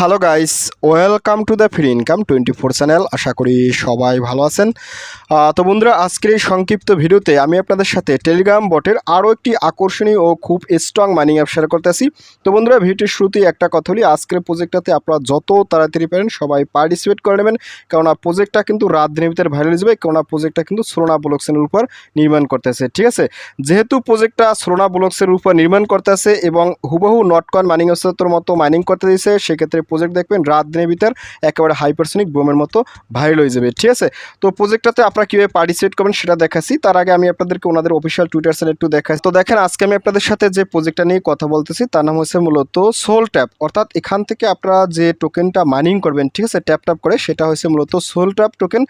Hello guys welcome to the free income twenty four channel আশা করি সবাই ভালো আছেন। তো বন্ধুরা, আজকের এই সংক্ষিপ্ত ভিডিওতে আমি আপনাদের সাথে টেলিগ্রাম বটের আরও একটি আকর্ষণীয় ও খুব স্ট্রং মাইনিং অ্যাপ শেয়ার করতেছি। তো বন্ধুরা, ভিডিওটির শুরুতেই একটা কথা হলি আজকের প্রজেক্টটাতে আপনারা যত তাড়াতাড়ি পারেন সবাই পার্টিসিপেট করে নেবেন। কেননা প্রজেক্টটা কিন্তু রাত দিনের ভিতরে ভাইরাল যাবে। কেননা প্রজেক্টটা কিন্তু সোনা ব্লকসের উপর নির্মাণ করতেছে। ঠিক আছে? যেহেতু প্রজেক্টটা সোনা ব্লকসের উপর নির্মাণ করতেছে এবং হুবহু নটকন মাইনিং অ্যাপসের মতো মাইনিং করতে দিয়েছে, সেক্ষেত্রে প্রজেক্ট দেখবেন, রাত দিনের ভিতর একেবারে হাইপারসনিক বোমের মতো ভাইরাল হয়ে যাবে, ঠিক আছে? তো প্রজেক্টটাতে আপনারা কীভাবে পার্টিসিপেট করবেন সেটা দেখাচ্ছি। তার আগে আমি আপনাদেরকে ওনাদের অফিসিয়াল টুইটার চ্যানেল একটু দেখাচ্ছি। তো দেখেন, আজকে আমি আপনাদের সাথে যে প্রজেক্টটা নিয়ে কথা বলতেছি, তার নাম হচ্ছে মূলত সোল ট্যাপ অর্থাৎ এখান থেকে আপনারা যে টোকেনটা মাইনিং করবেন, ঠিক আছে ট্যাপ ট্যাপ করে, সেটা হচ্ছে মূলত সোল ট্যাপ টোকেন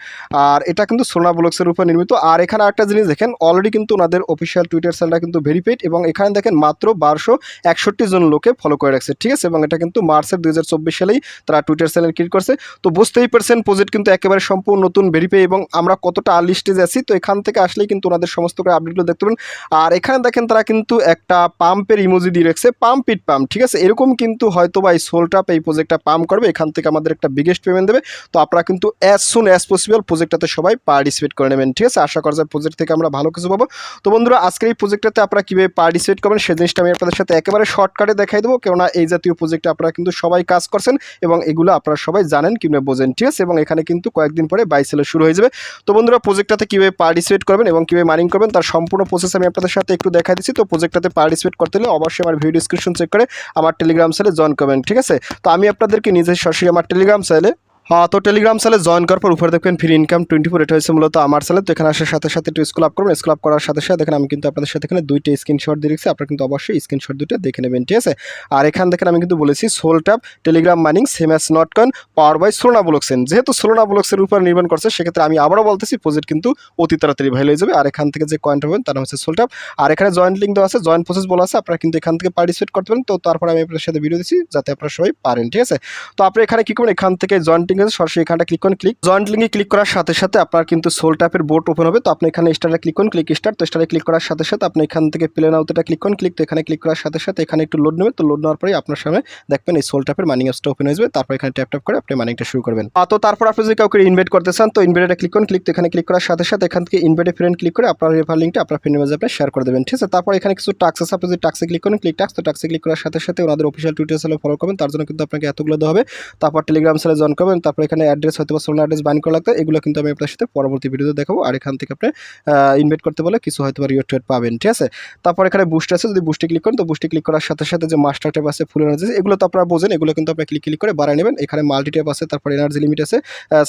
আর এটা কিন্তু সোনা ব্লকসের উপর নির্মিত। আর এখানে একটা জিনিস দেখেন অলরেডি কিন্তু ওনাদের অফিসিয়াল টুইটার চ্যানেলটা কিন্তু ভেরিফাইড এবং এখানে দেখেন মাত্র বারোশো একষট্টি জন লোকে ফলো করে রাখছে, ঠিক আছে? এবং এটা কিন্তু মার্চের দুই সালেই তারা টুইটার চ্যানেল ক্রিয়েট করছে। তো বুঝতেই পারছেন প্রজেক্ট কিন্তু একেবারে সম্পূর্ণ নতুন ভেরিফাই এবং আমরা কতটা আর্লি স্টেজে আছি। তো এখান থেকে আসলেই কিন্তু ওনাদের সমস্ত করে আপডেটগুলো দেখতে পাবেন আর এখানে দেখেন তারা কিন্তু একটা পাম্পের ইমোজি দিয়ে রাখছে পাম্প ইট পাম্প ঠিক আছে? এরকম কিন্তু হয়তো বা এই সোলটাপ এই প্রজেক্টটা পাম্প করবে। এখান থেকে আমাদের একটা বিগেস্ট পেমেন্ট দেবে। তো আপনারা কিন্তু অ্যাজ সুন অ্যাজ পসিবল প্রজেক্টটাতে সবাই পার্টিসিপেট করে নেবেন, ঠিক আছে? আশা করা যায় প্রজেক্ট থেকে আমরা ভালো কিছু পাবো। তো বন্ধুরা, আজকের এই প্রজেক্টটাতে আপনারা কীভাবে পার্টিসিপেট করবেন, সেই জিনিসটা আমি আপনাদের সাথে একেবারে শর্টকাটে দেখাই দেবো। কেননা এই জাতীয় প্রজেক্টে আপনারা কিন্তু সবাই কাজ করছেন এবং এগুলো আপনারা সবাই জানেন, কিংবা বোঝেন, ঠিক আছে? এবং এখানে কিন্তু কয়েকদিন পরে বাই বাইসেলে শুরু হয়ে যাবে। তো বন্ধুরা প্রজেক্টটাতে কীভাবে পার্টিসিপেট করবেন এবং কীভাবে মাইনিং করবেন, তার সম্পূর্ণ প্রসেস আমি আপনাদের সাথে একটু দেখা দিচ্ছি। তো প্রজেক্টটাতে পার্টিসিপেট করতে হলে অবশ্যই আমার ভিডিও ডিসক্রিপশন চেক করে আমার টেলিগ্রাম চ্যানেলে জয়েন করবেন, ঠিক আছে? তো আমি আপনাদেরকে নিজে সরাসরি আমার টেলিগ্রাম হ্যাঁ তো টেলিগ্রাম চ্যানেলে জয়েন করার পর উপরে দেখবেন ফ্রি ইনকাম টোয়েন্টি ফোর এটা হয়েছে মূলত আমার চ্যানেল তো এখানে আসার সাথে সাথে একটু স্কুল আপ করবেন। স্কুল আপ করার সাথে সাথে দেখেন আমি কিন্তু আপনাদের সাথে এখানে দুইটা স্ক্রিনশট দিয়ে রেখেছি। আপনারা কিন্তু অবশ্যই স্ক্রিনশট দুটো দেখে নেবেন, ঠিক আছে? আর এখান দেখেন আমি কিন্তু বলেছি sol tap Telegram mining same as Notcoin power by সোলনা ব্লকসেন যেহেতু সোলনা ব্লকসের উপর নির্মাণ করছে, সেক্ষেত্রে আমি আবারও বলতেছি প্রজেক্ট কিন্তু অতি তাড়াতাড়ি ভাইল হয়ে যাবে। আর এখান থেকে যে কয়েনটা পাবেন, তার হচ্ছে সোল ট্যাপ আর এখানে জয়েন্ট লিঙ্ক দেওয়া আছে। জয়েন্ট প্রসেস বলা আছে। আপনারা কিন্তু এখান থেকে পার্টিসিপেট করতে পারেন। তো তারপরে আমি আপনার সাথে ভিডিও দিচ্ছি, যাতে আপনারা সবাই পারেন, ঠিক আছে? তো আপনি এখানে কি করবেন? এখান থেকে জয়েন্ট আছে সরাসরি এখানটা ক্লিক করুন ক্লিক জয়েন্ট লিঙ্কে ক্লিক করার সাথে সাথে আপনার কিন্তু সোল ট্যাপের বোর্ড ওপেন হবে। তো আপনি এখানে স্টারে ক্লিক করুন ক্লিক স্টার তো স্টারে ক্লিক করার সাথে সাথে আপনি এখান থেকে প্লেন আউটটা ক্লিক করুন ক্লিক তো এখানে ক্লিক করার সাথে সাথে এখানে একটু লোড নেবে তো লোড নেওয়ার পরে আপনার সামনে দেখবেন এই সোল ট্যাপের মানিং অ্যাপসটা ওপেন হয়ে যাবে তারপর এখানে ট্যাপ ট্যাপ করে আপনি মানিংটা শুরু করবেন। তো তারপর আপনি যদি কাউকে ইনভাইট করতে চান, তো ইনভাইটে ক্লিক করুন ক্লিক তো এখানে ক্লিক করার সাথে সাথে এখান থেকে ইনভাইটে ফ্রেন্ড ক্লিক করে আপনার রেফার লিঙ্কটা আপনার ফ্রেন্ডের মাঝে আপনি শেয়ার করে দেবেন। ঠিক আছে? তারপর এখানে কিছু টাক্স আছে। আপনি যদি টাক্সে ক্লিক করুন ক্লিক টাক্স তো টাক্সে ক্লিক করার সাথে সাথে ওনাদের অফিসিয়াল টুইটার ফলো করবেন। তার জন্য কিন্তু আপনাকে এতগুলো দেওয়া হবে। তারপর টেলিগ্রাম চ্যানেল জয়েন করবেন। তারপর এখানে অ্যাড্রেস হয়তো বা সোনার অ্যাড্রেস বাইন করা লাগবে এগুলো কিন্তু আমি আপনার সাথে পরবর্তী ভিডিওতে দেখাবো। আর এখান থেকে আপনি ইনভাইট করতে বলে কিছু হয়তো বা টিওয়ার্ড পাবেন, ঠিক আছে? তারপর এখানে বুস্ট আছে, যদি বুস্টে ক্লিক করেন, তো বুস্টে ক্লিক করার সাথে সাথে যে মাস্টার ট্যাপ আছে ফুল এনার্জি এগুলো তো আপনারা বোঝেন, এগুলো কিন্তু আপনি ক্লিক ক্লিক করে বাড়ায় নেবেন। এখানে মাল্টি ট্যাপ আছে, তারপর এনার্জি লিমিট আছে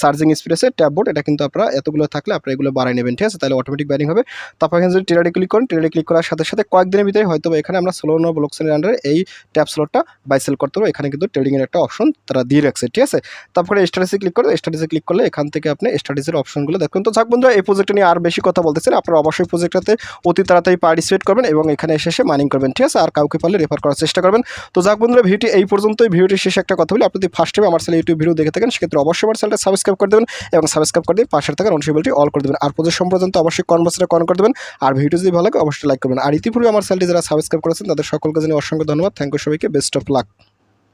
চার্জিং স্পিড আছে ট্যাব বোর্ড এটা কিন্তু আপনারা এতগুলো থাকলে আপনারা এগুলো বাড়ায় নেবেন, ঠিক আছে? তাহলে অটোমেটিক ব্যারিং হবে। তারপর এখানে যদি টেরাডে ক্লিক করেন টেরাডে ক্লিক করার সাথে সাথে কয়েকদিনের ভিতরে হয়তো এখানে আমরা সোলো ব্লকসের আন্ডারে এই ট্যাপ স্লটটা বাইসেল করতে পারব এখানে কিন্তু ট্রেডিংয়ের একটা অপশন তারা দিয়ে রাখছে, ঠিক আছে? তারপরে স্টাডিসে ক্লিক করে স্টাডিসে ক্লিক করলে এখান থেকে আপনি স্টাডিসের অপশনগুলো দেখুন। তো যাক বন্ধুরা এই প্রজেক্ট নিয়ে আর বেশি কথা বলতেছেন আপনারা অবশ্যই প্রজেক্টটাতে অতি তাড়াতাড়ি পার্টিসিপেট করবেন এবং এখানে এসে এসে মাইনিং করবেন, ঠিক আছে? আর কাউকে পারলে রেফার করার চেষ্টা করবেন। তো যাক বন্ধুরা ভিডিওটি এই পর্যন্তই। ভিডিওটি শেষে একটা কথা বলি, আপনি যদি ফার্স্ট টাইম আমার চ্যানেল ইউটিউব ভিডিও দেখে থাকেন, সেক্ষেত্রে অবশ্যই আমার চ্যানেলটা সাবস্ক্রাইব করে দেবেন এবং সাবস্ক্রাইব করে দিয়ে পাশে থাকা অনসিবিলিটি অল করে দেবেন। আর প্রজেক্ট সম্পর্যন্ত অবশ্যই কনভার্সে কন করে দেবেন। আর ভিডিও যদি ভালো লাগে, অবশ্যই লাইক করবেন। আর ইতিপূর্বে আমার চ্যানেলটি যারা সাবস্ক্রাইব করেছেন, তাদের সকলকে জানিয়ে অসংখ্য ধন্যবাদ। থ্যাংক ইউ সবাইকে। Best of luck